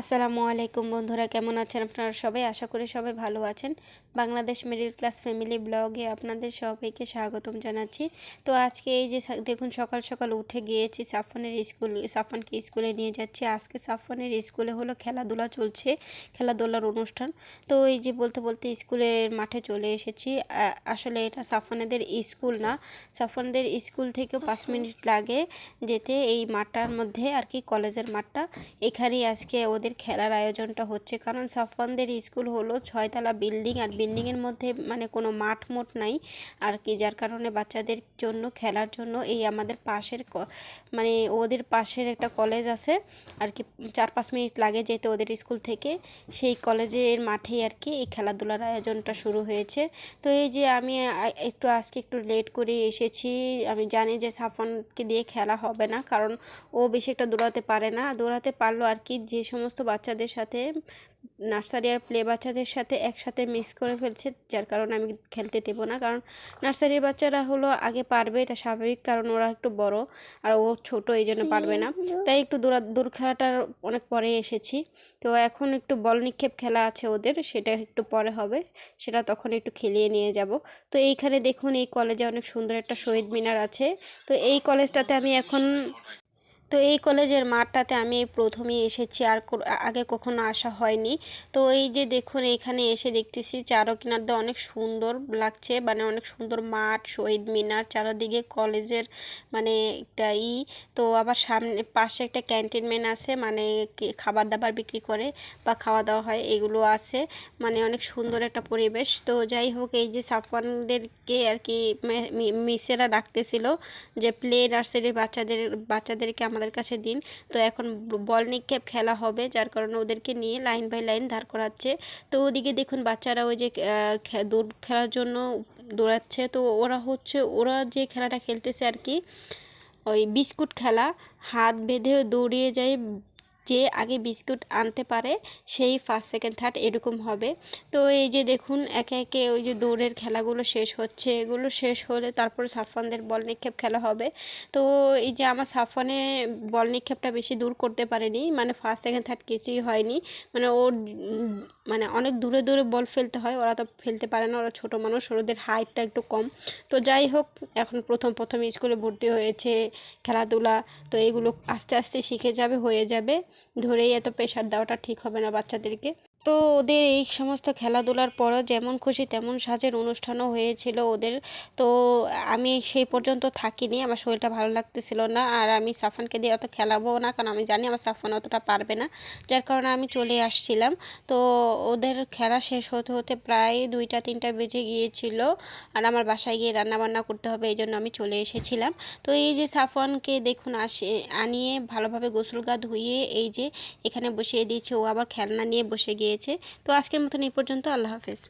আসসালামু আলাইকুম বন্ধুরা, কেমন আছেন আপনারা সবাই? আশা করি সবাই ভালো আছেন। বাংলাদেশ মিডিল ক্লাস ফ্যামিলি ব্লগে আপনাদের সবাইকে স্বাগতম জানাচ্ছি। তো আজকে এই যে দেখুন, সকাল সকাল উঠে গিয়েছি সাফানের স্কুল সাফানকে স্কুলে নিয়ে যাচ্ছি। আজকে সাফানের স্কুলে হলো খেলাধুলা চলছে, খেলাধুলার অনুষ্ঠান। তো এই যে বলতে বলতে স্কুলের মাঠে চলে এসেছি। আসলে এটা সাফানেদের স্কুল না। সাফানদের স্কুল থেকে পাঁচ মিনিট লাগে যেতে এই মাঠটার মধ্যে আর কি, কলেজের মাঠটা। এখানেই আজকে ওদের খেলার আয়োজনটা হচ্ছে। কারণ সাফওয়ানদের স্কুল হলো ছয়তলা বিল্ডিং আর বিল্ডিংয়ের মধ্যে মানে কোনো মাঠ মোট নাই। আর কি যার কারণে বাচ্চাদের জন্য, খেলার জন্য এই আমাদের পাশের মানে ওদের পাশের একটা কলেজ আছে। আর কি চার পাঁচ মিনিট লাগে যেতে ওদের স্কুল থেকে। সেই কলেজের মাঠেই আর কি এই খেলাধুলার আয়োজনটা শুরু হয়েছে। তো এই যে আমি একটু আজকে একটু লেট করে এসেছি। আমি জানি যে সাফনকে দিয়ে খেলা হবে না। কারণ ও বেশি একটা দৌড়াতে পারে না। দৌড়াতে পারল আর কি যে সমস্ত বাচ্চাদের সাথে, নার্সারি আর প্লে বাচ্চাদের সাথে একসাথে মিক্স করে ফেলছে, যার কারণে আমি খেলতে দেবো না। কারণ নার্সারির বাচ্চারা হলো আগে পারবে, এটা স্বাভাবিক, কারণ ওরা একটু বড়, আর ও ছোট, এই জন্য পারবে না। তাই একটু দূরা দূর খেলাটার অনেক পরে এসেছি। তো এখন একটু বল নিক্ষেপ খেলা আছে ওদের, সেটা একটু পরে হবে, সেটা তখন একটু খেলিয়ে নিয়ে যাব। তো এইখানে দেখুন, এই কলেজে অনেক সুন্দর একটা শহীদ মিনার আছে। তো এই কলেজটাতে আমি এখন তো এই কলেজের মাঠটাতে আমি এই প্রথমেই এসেছি, আর আগে কখনো আসা হয়নি। তো এই যে দেখুন, এখানে এসে দেখতেছি চারো কিনার দিয়ে অনেক সুন্দর লাগছে মানে অনেক সুন্দর মাঠ, শহীদ মিনার, চারোদিকে কলেজের মানে একটা ই। তো আবার সামনে, পাশে একটা ক্যান্টিনমেন্ট আছে মানে খাবার দাবার বিক্রি করে বা খাওয়া দাওয়া হয়, এগুলো আছে। মানে অনেক সুন্দর একটা পরিবেশ। তো যাই হোক, এই যে সাফওয়ানদেরকে আর কি মিসেরা ডাকতেছিল যে, প্লে নার্সারির বাচ্চাদের, বাচ্চাদেরকে আমাদের কাছে দিন। তো এখন বল নিক্ষেপ খেলা হবে, যার কারণে ওদেরকে নিয়ে লাইন বাই লাইন দাঁড় করাচ্ছে। তো ওদিকে দেখুন বাচ্চারা ওই যে দৌড়, খেলার জন্য দৌড়াচ্ছে। তো ওরা হচ্ছে, ওরা যে খেলাটা খেলতেছে আর কি, ওই বিস্কুট খেলা, হাত বেঁধে দৌড়িয়ে যায় যে আগে বিস্কুট আনতে পারে, সেই ফার্স্ট সেকেন্ড থার্ড এরকম হবে। তো এই যে দেখুন, একে একে ওই যে দৌড়ের খেলাগুলো শেষ হচ্ছে, এগুলো শেষ হলে তারপরে সাফওয়ানদের বল নিক্ষেপ খেলা হবে। তো এই যে আমার সাফওয়ানে বল নিক্ষেপটা বেশি দূর করতে পারেনি মানে ফার্স্ট সেকেন্ড থার্ড কিছুই হয়নি। মানে ওর মানে অনেক দূরে দূরে বল ফেলতে হয়, ওরা তো ফেলতে পারে না, ওরা ছোটো মানুষ, ওদের হাইটটা একটু কম। তো যাই হোক, এখন প্রথম প্রথম স্কুলে ভর্তি হয়েছে খেলাধুলা, তো এগুলো আস্তে আস্তে শিখে যাবে, হয়ে যাবে। ধরেই এত প্রেশার দেওয়াটা ঠিক হবে না বাচ্চাদেরকে। তো ওদের এই সমস্ত খেলাধুলার পরও যেমন খুশি তেমন সাজের অনুষ্ঠানও হয়েছিল ওদের। তো আমি সেই পর্যন্ত থাকিনি, আমার শরীরটা ভালো লাগতেছিল না। আর আমি সাফানকে দিয়ে অত খেলাবো না, কারণ আমি জানি আমার সাফান অতটা পারবে না। যার কারণে আমি চলে আসছিলাম। তো ওদের খেলা শেষ হতে হতে প্রায় দুইটা, তিনটা বেজে গিয়েছিল। আর আমার বাসায় গিয়ে রান্না বান্না করতে হবে, এই জন্য আমি চলে এসেছিলাম। তো এই যে সাফওয়ানকে দেখুন, আসে, আনিয়ে ভালোভাবে গোসল গা ধুয়ে এই যে এখানে বসিয়ে দিয়েছে, ও আবার খেলনা নিয়ে বসে গিয়েছে তো আজকের মতন এই পর্যন্ত আল্লাহ হাফেজ।